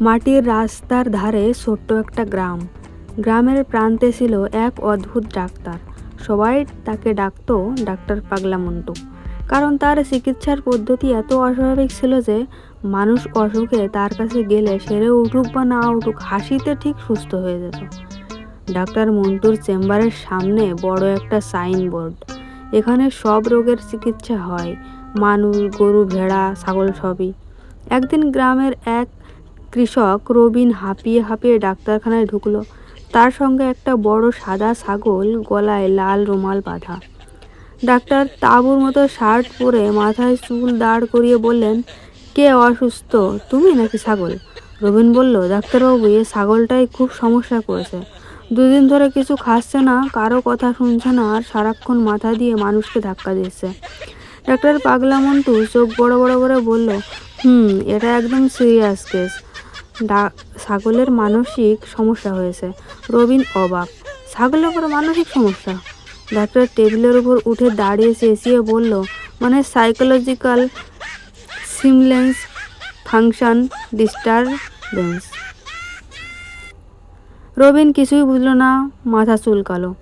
মাটির রাস্তার ধারে ছোট্ট একটা গ্রাম। গ্রামের প্রান্তে ছিল এক অদ্ভুত ডাক্তার। সবাই তাকে ডাকতো ডাক্তার পাগলা মন্টু। কারণ তার চিকিৎসার পদ্ধতি এত অস্বাভাবিক ছিল যে মানুষ অসুখে তার কাছে গেলে সেরে উঠুক বা না উঠুক হাসিতে ঠিক সুস্থ হয়ে যেত। ডাক্তার মন্টুর চেম্বারের সামনে বড় একটা সাইনবোর্ড। এখানে সব রোগের চিকিৎসা হয়। মানুষ, গরু, ভেড়া, ছাগল সবই। একদিন গ্রামের এক কৃষক রবিন হাঁপিয়ে হাঁপিয়ে ডাক্তারখানায় ঢুকলো। তার সঙ্গে একটা বড় সাদা ছাগল গলায় লাল রুমাল বাঁধা। ডাক্তার তাঁবুর মতো শার্ট পরে মাথায় চুল দাঁড় করিয়ে বললেন, কে অসুস্থ? তুমি নাকি ছাগল? রবিন বলল, ডাক্তারবাবু, এ ছাগলটাই খুব সমস্যা করেছে দুদিন ধরে কিছু খাচ্ছে না, কারও কথা শুনছে না, আর সারাক্ষণ মাথা দিয়ে মানুষকে ধাক্কা দিচ্ছে। ডাক্তার পাগলা মন্টু চোখ বড় বড় করে বলল, হুম, এটা একদম সিরিয়াস কেস। ছাগলের মানসিক সমস্যা হয়েছে। রবিন অবাক। ছাগলের উপর মানসিক সমস্যা? ডাক্তার টেবিলের উপর উঠে দাঁড়িয়ে চেঁচিয়ে বলল মানে সাইকোলজিক্যাল সিমলেন্স ফাংশন ডিস্টারবেন্স রবিন কিছুই বুঝলো না, মাথা চুলকালো।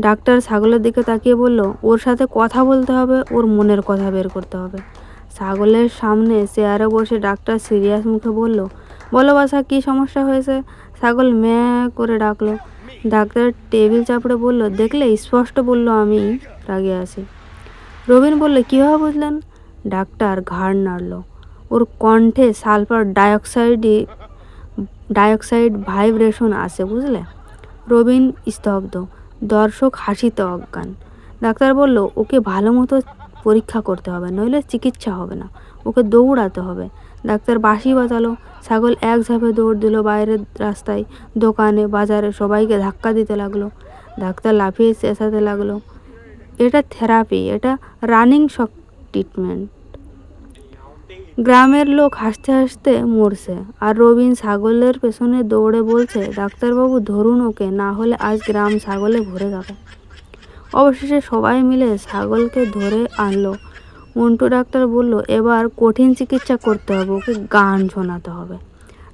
ডাক্তার ছাগলের দিকে তাকিয়ে বলল, ওর সাথে কথা বলতে হবে, ওর মনের কথা বের করতে হবে। ছাগলের সামনে চেয়ারে বসে ডাক্তার সিরিয়াস মুখে বলল বলো বাসা কী সমস্যা হয়েছে? ছাগল ম্যা করে ডাকলো। ডাক্তার টেবিল চাপড়ে বলল, দেখলে স্পষ্ট বলল আমি রাগে আছি। রবিন বলল কীভাবে বুঝলেন? ডাক্তার ঘাড় নাড়ল। ওর কণ্ঠে সালফার ডাইঅক্সাইডই ডাইঅক্সাইড ভাইব্রেশন আছে বুঝলে? রবিন স্তব্ধ, দর্শক হাসিতে অজ্ঞান। ডাক্তার বলল, ওকে ভালো মতো পরীক্ষা করতে হবে, নইলে চিকিৎসা হবে না। ওকে দৌড়াতে হবে। ডাক্তার বাঁশি বাজালো। ছাগল এক ঝাঁপে দৌড় দিল বাইরের রাস্তায়, দোকানে, বাজারে। সবাইকে ধাক্কা দিতে লাগল। ডাক্তার লাফিয়ে চেঁচাতে লাগল। এটা থেরাপি, এটা রানিং শক ট্রিটমেন্ট। গ্রামের লোক হাসতে হাসতে মরছে। আর রবিন ছাগলের পেছনে দৌড়ে বলছে, ডাক্তারবাবু, ধরুন ওকে, না হলে আজ গ্রাম ছাগলে ভরে যাবে। অবশেষে সবাই মিলে ছাগলকে ধরে আনলো। মন্টু ডাক্তার বলল, এবার কঠিন চিকিৎসা করতে হবে, ওকে গান শোনাতে হবে।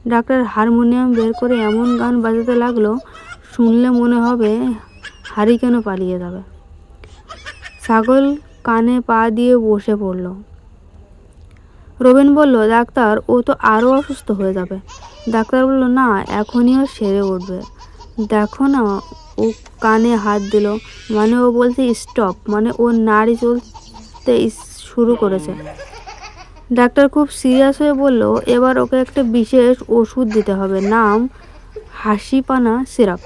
ডাক্তার হারমোনিয়াম বের করে এমন গান বাজাতে লাগল, শুনলে মনে হবে হারি কেন পালিয়ে যাবে। ছাগল কানে পা দিয়ে বসে পড়ল। রবিন বলল, ডাক্তার, ও তো আরও অসুস্থ হয়ে যাবে। ডাক্তার বলল, না, এখনই ও সেরে উঠবে। দেখো না, ও কানে হাত দিল মানে ও বলছে, স্টপ মানে ও নাড়ি চলতে শুরু করেছে। ডাক্তার খুব সিরিয়াস হয়ে বলল, এবার ওকে একটা বিশেষ ওষুধ দিতে হবে, নাম হাসিপানা সিরাপ।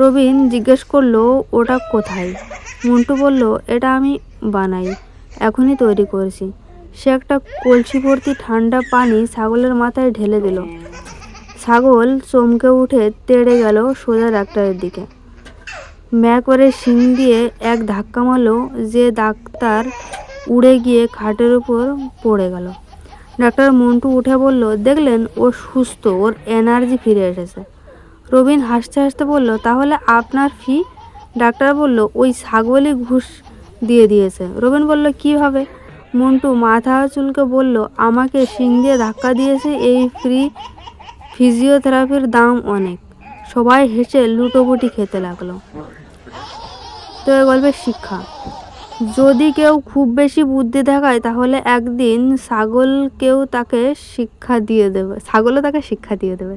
রবিন জিজ্ঞেস করল, ওটা কোথায়? মন্টু বলল, এটা আমি বানাই, এখনই তৈরি করেছি। সে একটা কলসি ভর্তি ঠান্ডা পানি ছাগলের মাথায় ঢেলে দিল। ছাগল চমকে উঠে তেড়ে গেল সোজা ডাক্তারের দিকে। ম্যা করে শিং দিয়ে এক ধাক্কা মারলো, যে ডাক্তার উড়ে গিয়ে খাটের উপর পড়ে গেল। ডাক্তার মন্টু উঠে বলল, দেখলেন, ও সুস্থ, ওর এনার্জি ফিরে এসেছে। রবিন হাসতে হাসতে বলল, তাহলে আপনার ফি? ডাক্তার বলল, ওই ছাগলই ঘুষ দিয়ে দিয়েছে। রবিন বলল, কীভাবে? মন্টু মাথা চুলকে বলল, আমাকে শিং দিয়ে ধাক্কা দিয়েছে, এই ফ্রি ফিজিওথেরাপির দাম অনেক। সবাই হেসে লুটোপুটি খেতে লাগল। তো গল্পের শিক্ষা। যদি কেউ খুব বেশি বুদ্ধি দেখায়, তাহলে একদিন ছাগলকেও তাকে শিক্ষা দিয়ে দেবে, ছাগলও তাকে শিক্ষা দিয়ে দেবে।